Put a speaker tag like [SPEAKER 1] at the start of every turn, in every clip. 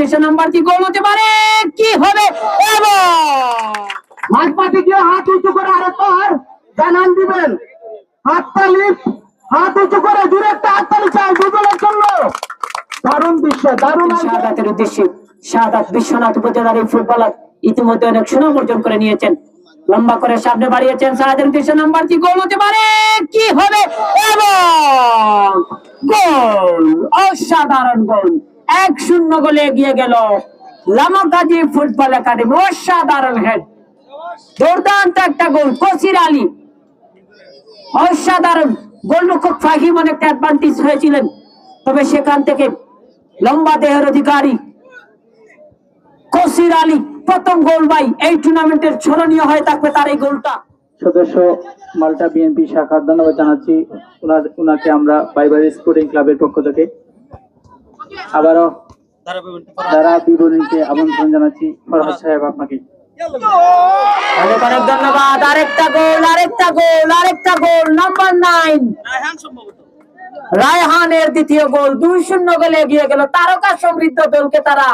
[SPEAKER 1] দেশে নাম্বারটি গোল হতে পারে? কি হবে?
[SPEAKER 2] হাত উঁচু করে আরেকবার জানান দিবেন। হাত উঁচু করে জুড়ে একটা চাই দুজনের জন্য। দারুণ দৃশ্য দারুণ।
[SPEAKER 1] উদ্দেশ্যে শাহাদাত বিশ্বনাথ উপজেলার এই ফুটবলার ইতিমধ্যে অনেক সুনাম অর্জন করে নিয়েছেন। লম্বা করে সামনে বাড়িয়েছেন শাহাদের উদ্দেশ্যে নাম্বারটি গোল হতে পারে? কি হবে? এবং গোল! অসাধারণ গোল! এক শূন্য গোলে এগিয়ে গেল লামাকাজি ফুটবল একাডেমি, অসাধারণ হেড দুর্দান্ত একটা গোল, কসির আলী। অসাধারণ গোলরক্ষক ফাহিম অনেকটা অ্যাডভান্টেজ হয়েছিলেন। তবে সেখান থেকে লম্বা দেহের অধিকারী কসির আলী প্রথম গোল বাই এই টুর্নামেন্টের স্মরণীয় হয়ে থাকবে তার এই গোলটা।
[SPEAKER 3] সদস্য মাল্টা বিএনপি শাখার, ধন্যবাদ জানাচ্ছি। ওনাকে আমরা বাইবার স্পোর্টিং ক্লাবের পক্ষ থেকে আবারও যারা বিবরণীতে আমন্ত্রণ জানাচ্ছি। ফরহাদ সাহেব আপনাকে।
[SPEAKER 1] অনেক অনেক ধন্যবাদ। আরেকটা গোল আরেকটা গোল আরেকটা গোল নাম্বার নাইন রায়হানের দ্বিতীয় গোল দুই শূন্য গোলে এগিয়ে গেল। তারকা সমৃদ্ধ দলকে তারা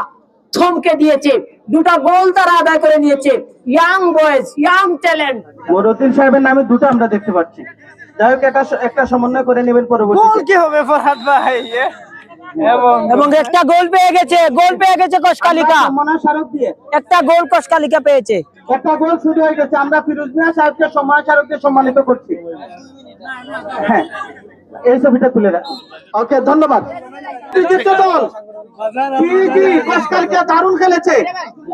[SPEAKER 1] থমকে দিয়েছে। দুটা গোল তারা আদায় করে নিয়েছে। Young boys young talent
[SPEAKER 2] Moruddin সাহেবের নামে দুটো আমরা দেখতে পাচ্ছি। যাই হোক একটা একটা সমন্বয় করে নেবেন পরবর্তী
[SPEAKER 4] কি হবে ফরহাদ ভাই? এবং
[SPEAKER 1] একটা গোল পেয়ে গেছে গোল পেয়ে গেছে
[SPEAKER 2] দিয়ে।
[SPEAKER 1] একটা গোল কসকালিকা পেয়েছে।
[SPEAKER 2] একটা গোল শুরু হয়ে গেছে আমরা ফিরোজ মিয়া সাহেবকে সম্মান স্মারককে সম্মানিত করছি। হ্যাঁ এই ছবিটা তুলে রাখুন ওকে ধন্যবাদ। তৃতীয় দল। দারুণ খেলেছে।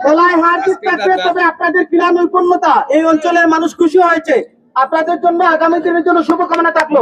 [SPEAKER 2] খেলায় হার জিত থাকবে তবে আপনাদের ক্রীড়া নৈপুণ্যতা এই অঞ্চলের মানুষ খুশি হয়েছে। আপনাদের জন্য আগামী দিনের জন্য শুভকামনা থাকল।